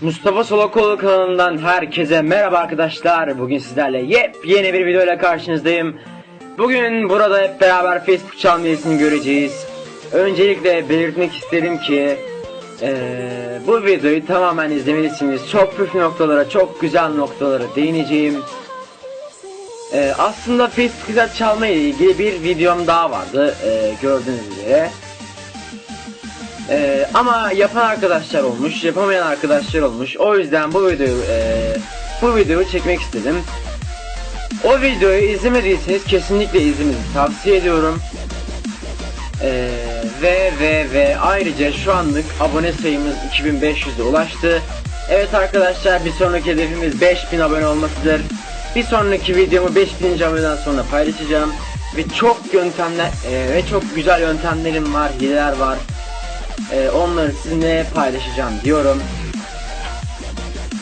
Mustafa Solokoğlu kanalından herkese merhaba arkadaşlar. Bugün sizlerle yepyeni bir videoyla karşınızdayım. Bugün burada hep beraber Facebook çalmayasını göreceğiz. Öncelikle belirtmek isterim ki eee, bu videoyu tamamen izlemelisiniz. Çok püf noktalara, çok güzel noktalara değineceğim. Eee, aslında Facebook hesap çalma ile ilgili bir videom daha vardı eee, gördüğünüz üzere. Ee, ama yapan arkadaşlar olmuş, yapamayan arkadaşlar olmuş. O yüzden bu videoyu e, bu videoyu çekmek istedim. O videoyu izlemediyseniz kesinlikle izlemenizi tavsiye ediyorum. Ee, ve ve ve ayrıca şu anlık abone sayımız 2500'e ulaştı. Evet arkadaşlar bir sonraki hedefimiz 5000 abone olmasıdır. Bir sonraki videomu 5000. aboneden sonra paylaşacağım. Ve çok yöntemler e, ve çok güzel yöntemlerim var, hileler var. Ee, onları sizinle paylaşacağım diyorum.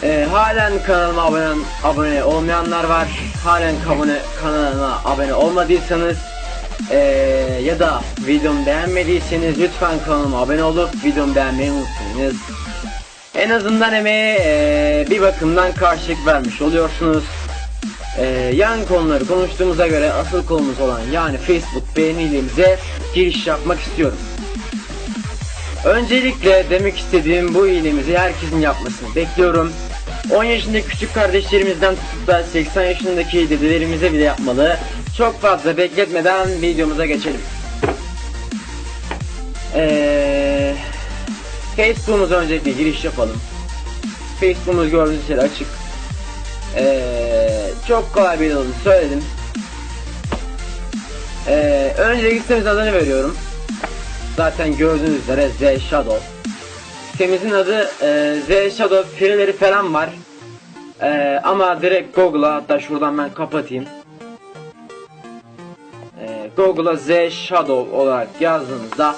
Ee, halen kanalıma abone, abone olmayanlar var. Halen abone, kanalıma abone olmadıysanız ee, ya da videomu beğenmediyseniz lütfen kanalıma abone olup videomu beğenmeyi unutmayınız. En azından emeğe ee, bir bakımdan karşılık vermiş oluyorsunuz. Ee, yan konuları konuştuğumuza göre asıl konumuz olan yani Facebook beğenilimize giriş yapmak istiyorum. Öncelikle demek istediğim bu iyiliğimizi herkesin yapmasını bekliyorum. 10 yaşındaki küçük kardeşlerimizden tutup da 80 yaşındaki dedelerimize bile yapmalı. Çok fazla bekletmeden videomuza geçelim. Ee, Facebook'umuza öncelikle giriş yapalım. Facebook'umuz gördüğünüz üzere açık. Ee, çok kolay bir yolunu söyledim. Ee, öncelikle sitemizin adını veriyorum. Zaten gördüğünüz üzere Z Shadow. Sitemizin adı e, Z Shadow fireleri falan var. E, ama direkt Google'a hatta şuradan ben kapatayım. E, Google'a Z Shadow olarak yazdığınızda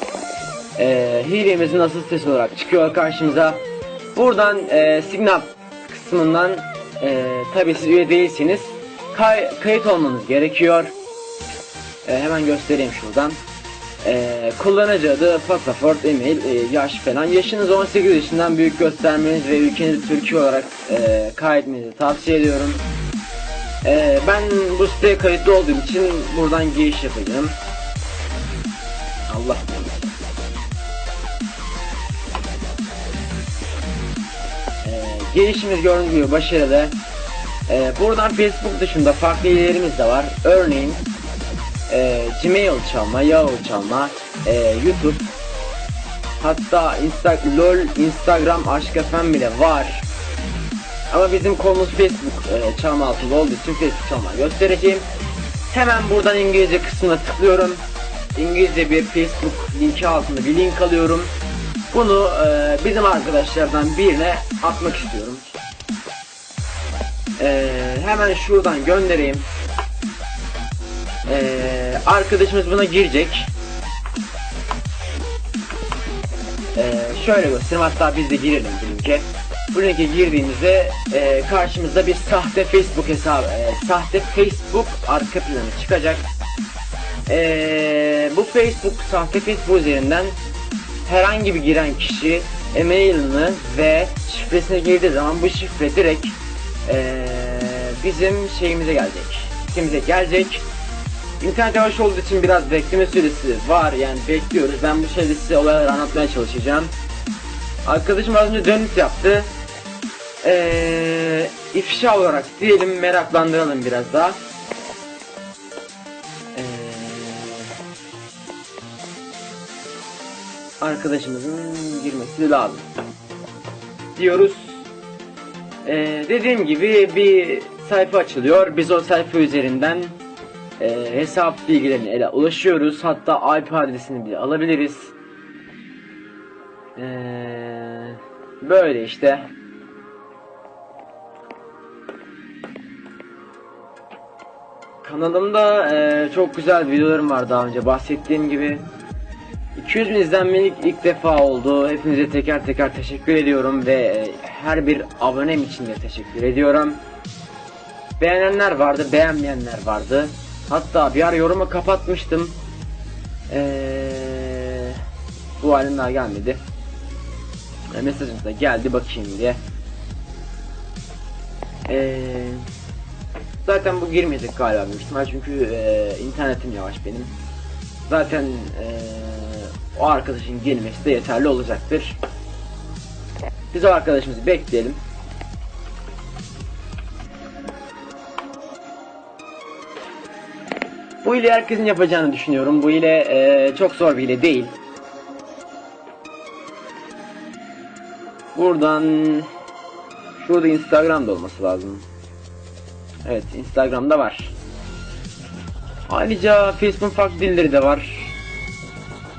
e, hilemizin asıl sitesi olarak çıkıyor karşımıza. Buradan e, Signal kısmından e, tabi siz üye değilsiniz. Kay, kayıt olmanız gerekiyor. E, hemen göstereyim şuradan. Ee, kullanıcı adı, pasaport, email, e, yaş falan. Yaşınız 18 yaşından büyük göstermeniz ve ülkenizi Türkiye olarak e, kaydetmenizi tavsiye ediyorum. Ee, ben bu siteye kayıtlı olduğum için buradan giriş yapacağım. Allah ee, Girişimiz gördüğünüz gibi başarılı. Ee, buradan Facebook dışında farklı ilerimiz de var. Örneğin e, Gmail çalma, Yahoo çalma, e, YouTube hatta Insta LOL, Instagram, Aşk FM bile var. Ama bizim konumuz Facebook e, çalma altında olduğu için Facebook çalma göstereceğim. Hemen buradan İngilizce kısmına tıklıyorum. İngilizce bir Facebook linki altında bir link alıyorum. Bunu e, bizim arkadaşlardan birine atmak istiyorum. E, hemen şuradan göndereyim. Ee, arkadaşımız buna girecek. Ee, şöyle göstereyim hatta biz de girelim linke. Bu linke girdiğimizde e, karşımızda bir sahte Facebook hesabı, e, sahte Facebook arka planı çıkacak. Ee, bu Facebook, sahte Facebook üzerinden herhangi bir giren kişi e-mailini ve şifresine girdiği zaman bu şifre direkt e, bizim şeyimize gelecek. Sitemize gelecek. İnternet yavaş olduğu için biraz bekleme süresi var yani bekliyoruz. Ben bu şeyde size olayları anlatmaya çalışacağım. Arkadaşım az önce dönüş yaptı. Ee, ifşa olarak diyelim meraklandıralım biraz daha. Ee, arkadaşımızın girmesi lazım. Diyoruz. Ee, dediğim gibi bir sayfa açılıyor. Biz o sayfa üzerinden e, hesap bilgilerine ele ulaşıyoruz. Hatta IP adresini bile alabiliriz. E, böyle işte. Kanalımda e, çok güzel videolarım var daha önce bahsettiğim gibi. 200 bin izlenmelik ilk defa oldu. Hepinize teker teker teşekkür ediyorum ve e, her bir abonem için de teşekkür ediyorum. Beğenenler vardı, beğenmeyenler vardı. Hatta bir ara yorumu kapatmıştım. Ee, bu halim daha gelmedi. E, mesajımız da geldi bakayım diye. Ee, zaten bu girmeyecek galiba büyük çünkü e, internetim yavaş benim. Zaten e, o arkadaşın gelmesi de yeterli olacaktır. Biz o arkadaşımızı bekleyelim. Bu ile herkesin yapacağını düşünüyorum. Bu ile e, çok zor bir hile değil. Buradan şurada Instagram'da olması lazım. Evet Instagram'da var. Ayrıca Facebook farklı dilleri de var.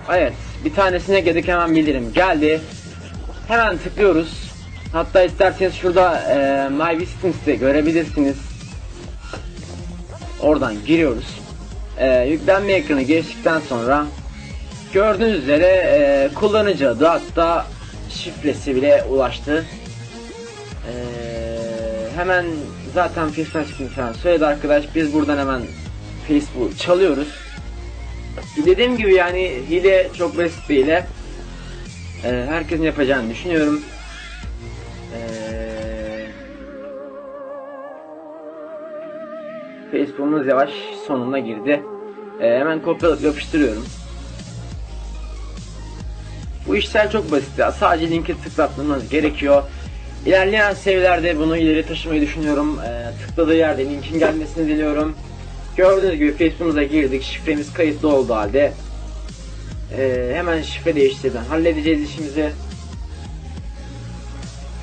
Evet bir tanesine geldik hemen bildirim geldi. Hemen tıklıyoruz. Hatta isterseniz şurada e, My Visiting'de görebilirsiniz. Oradan giriyoruz. E, yüklenme ekranı geçtikten sonra gördüğünüz üzere e, kullanıcı adı hatta şifresi bile ulaştı. E, hemen zaten Facebook'tan çıktığını falan söyledi arkadaş. Biz buradan hemen Facebook çalıyoruz. Dediğim gibi yani hile çok basit bir hile. E, herkesin yapacağını düşünüyorum. E, Facebook'umuz yavaş sonuna girdi. E, hemen kopyalayıp yapıştırıyorum. Bu işler çok basit ya. Sadece linki tıklatmanız gerekiyor. İlerleyen seviyelerde bunu ileri taşımayı düşünüyorum. Ee, tıkladığı yerde linkin gelmesini diliyorum. Gördüğünüz gibi Facebook'umuza girdik. Şifremiz kayıtlı olduğu halde ee, hemen şifre değiştirden halledeceğiz işimizi.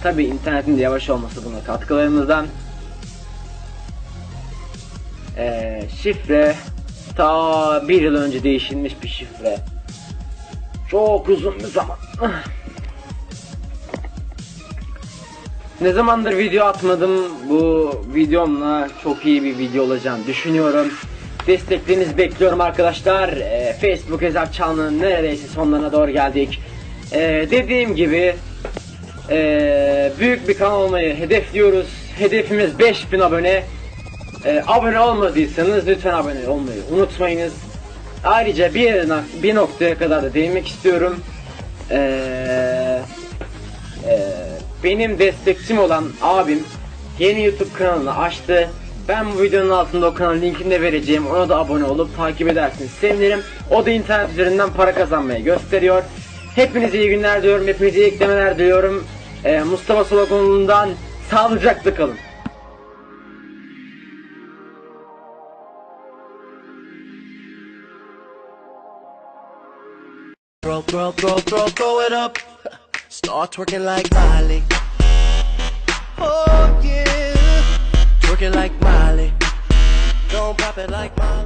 Tabi internetin de yavaş olması buna katkılarımızdan. Ee, şifre ta bir yıl önce değişilmiş bir şifre. Çok uzun bir zaman. Ne zamandır video atmadım. Bu videomla çok iyi bir video olacağını düşünüyorum. Desteklerinizi bekliyorum arkadaşlar. Ee, Facebook hesap çalmanın neredeyse sonlarına doğru geldik. Ee, dediğim gibi ee, büyük bir kanal olmayı hedefliyoruz. Hedefimiz 5000 abone. Ee, abone olmadıysanız lütfen abone olmayı unutmayınız. Ayrıca bir, bir noktaya kadar da değinmek istiyorum. Ee, e, benim destekçim olan abim yeni YouTube kanalını açtı. Ben bu videonun altında o kanalın linkini de vereceğim. Ona da abone olup takip edersiniz. Sevinirim. O da internet üzerinden para kazanmayı gösteriyor. Hepinize iyi günler diliyorum. Hepinize iyi eklemeler diliyorum. Ee, Mustafa Solokoğlu'ndan sağlıcakla kalın. Throw, throw, throw, throw, throw it up. Start twerking like Miley. Oh yeah, twerking like Miley. Don't pop it like Miley.